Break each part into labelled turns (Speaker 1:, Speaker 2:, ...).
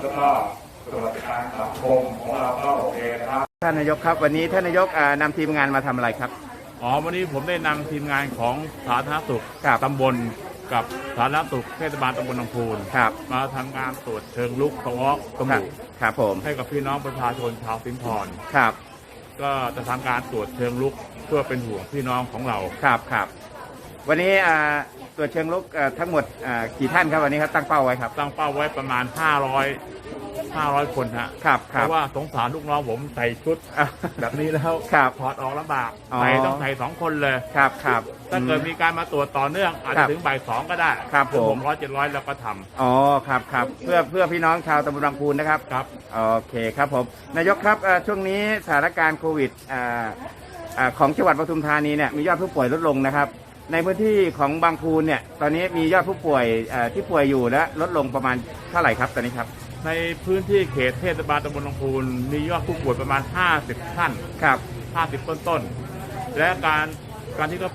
Speaker 1: แล้วก็ตรวจการสังคมของเราก็โอเคนะครับ
Speaker 2: ท่านนายกครับ วันนี้ท่านนายกนำาทีมงานมาทำอะไรครับ
Speaker 1: อ๋อวันนี้ผมได้นำทีมงานของสาธารณสุข
Speaker 2: ครับ
Speaker 1: ตำบลกับสาธารณสุขเทศบาลตำบลนองพูนมาทำงานตรวจเชิงลุกสวอกจมูก
Speaker 2: ครับผม
Speaker 1: ให้กับพี่น้องประชาชนชาวสิงห์พร
Speaker 2: ครับ
Speaker 1: ก็จะทำการตรวจเชิงลุกเพื่อเป็นห่วงพี่น้องของเรา
Speaker 2: ครับครับ วันนี้อ่าตรวจเชิงลุกอ่าทั้งหมดอ่ากี่ท่านครับวันนี้ครับตั้งเป้าไว้ครับ
Speaker 1: ตั้งเป้าไว้ประมาณ 500 500 คนฮะ
Speaker 2: ครับค
Speaker 1: เพ
Speaker 2: รับ
Speaker 1: ราะว่าสงสารลูกน้องผมใส่ชุด
Speaker 2: อะ
Speaker 1: แบบนี้แล้ว
Speaker 2: ครับ
Speaker 1: ถอดออกลำบาก
Speaker 2: อ๋อ
Speaker 1: ใส่ต้องใส่สองคนเลย
Speaker 2: ครับครับ
Speaker 1: ถ้าเกิดมีการมาตรวจต่อเนื่องอาจ
Speaker 2: ครั
Speaker 1: จะ
Speaker 2: บ
Speaker 1: ถึงบ่ายสองก็ได้
Speaker 2: ครับ
Speaker 1: หรือ
Speaker 2: ผม
Speaker 1: หกร้อยเจ็ดร้อยเราก็ทำ
Speaker 2: อ๋อครับครับเพื่อเพื่อพี่น้องชาวตำบลบางพูนนะครับ
Speaker 1: ครับ
Speaker 2: โอเคครับผมนายกครับเอ่อช่วงนี้สถานการณ์โควิดอ่าอ่าของจังหวัดปทุมธานีเนี่ยมียอดผู้ป่วยลดลงนะครับ ในพื้นที่ของบางพูนเนี่ย ตอนนี้มียอดผู้ป่วยอ่าที่ป่วยอยู่และลดลงประมาณเท่าไหร่ครับตอนนี้ครับ
Speaker 1: ในพื้นที่เขตเทศบาลตำบลลำพูนมียอดผู้ป่วยประมาณ 50 ท่าน
Speaker 2: ครับ
Speaker 1: 50 ต้นต้นๆและการการที่ก็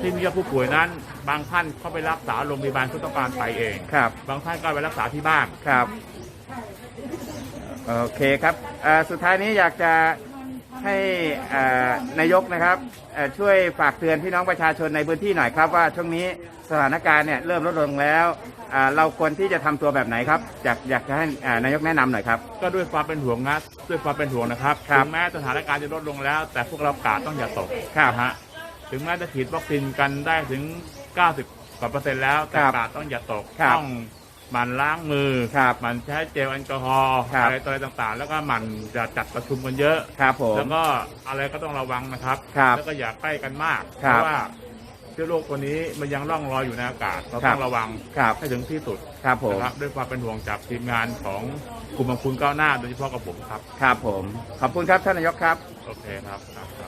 Speaker 1: ที่มียอดผู้ป่วยนั้น บางท่านเข้าไปรักษาโรงพยาบาลผู้ต้องการไปเอง
Speaker 2: ครับ
Speaker 1: บางท่านก็ไปรักษาที่บ้าน
Speaker 2: ครับ โอเคครับอ่าสุดท้ายนี้อยากจะ ให้อ่านายกนะครับเอ่อช่วยฝากเตือนพี่น้องประชาชนในพื้นที่หน่อยครับว่าช่วงนี้สถานการณ์เนี่ยเริ่มลดลงแล้วอ่าเราควรที่จะทำตัวแบบไหนครับอยากอยากจะให้อ่านายกแนะนำหน่อยครับ
Speaker 1: ก็ด้วยความเป็นห่วงนะด้วยความเป็นห่วงนะครับ
Speaker 2: ครับ
Speaker 1: ถึงแม้สถานการณ์จะลดลงแล้ว แต่พวกเรากาดต้องอย่าตก
Speaker 2: ครับ
Speaker 1: นะฮะถึงแม้จะฉีดวัคซีนกันได้ถึง 90กว่าเปอร์เซ็นต์แล้วแต่
Speaker 2: ครับ
Speaker 1: กาดต้องอย่าตก
Speaker 2: ครับ
Speaker 1: ต้อง หมั่นล้างมือ
Speaker 2: ครับ
Speaker 1: หมั่นใช้เจลแอลกอฮอล์
Speaker 2: ครับ
Speaker 1: อะไรต่ออะไรต่างๆ แล้วก็หมั่นจะจัดประชุมกันเยอะ
Speaker 2: ครับผม
Speaker 1: แล้วก็อะไรก็ต้องระวังนะครับ
Speaker 2: ครับ
Speaker 1: แล้วก็อย่าใกล้กันมาก
Speaker 2: ครั
Speaker 1: เพ
Speaker 2: บ
Speaker 1: ราะว่าเชื้อโรคตัวนี้มันยังร่องรอยอยู่ในอากาศเรา
Speaker 2: ครั
Speaker 1: ต้
Speaker 2: บ
Speaker 1: องระวัง
Speaker 2: ครับ
Speaker 1: ให้ถึงที่สุด
Speaker 2: ครับผม
Speaker 1: นะครับด้วยความเป็นห่วงจากทีมงานของกลุ่มบางคุณก้าวหน้าโดยเฉพาะกับผมครับ
Speaker 2: ครับผม ขอบคุณครับท่านนายกครับ
Speaker 1: โอเคครับครับครับ